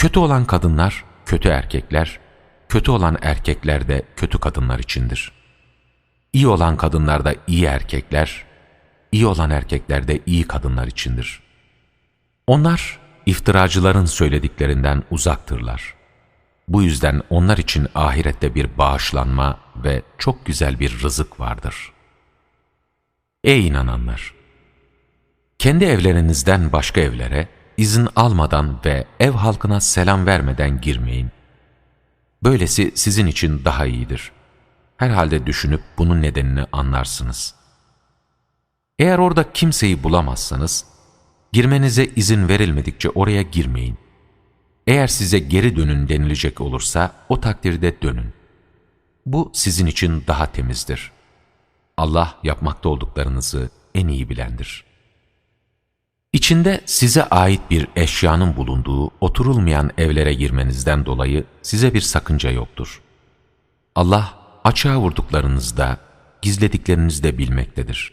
Kötü olan kadınlar, kötü erkekler, kötü olan erkekler de kötü kadınlar içindir. İyi olan kadınlar da iyi erkekler, iyi olan erkekler de iyi kadınlar içindir. Onlar iftiracıların söylediklerinden uzaktırlar. Bu yüzden onlar için ahirette bir bağışlanma ve çok güzel bir rızık vardır. Ey inananlar! Kendi evlerinizden başka evlere izin almadan ve ev halkına selam vermeden girmeyin. Böylesi sizin için daha iyidir. Herhalde düşünüp bunun nedenini anlarsınız. Eğer orada kimseyi bulamazsanız, girmenize izin verilmedikçe oraya girmeyin. Eğer size geri dönün denilecek olursa o takdirde dönün. Bu sizin için daha temizdir. Allah yapmakta olduklarınızı en iyi bilendir. İçinde size ait bir eşyanın bulunduğu oturulmayan evlere girmenizden dolayı size bir sakınca yoktur. Allah açığa vurduklarınızda, gizlediklerinizi de bilmektedir.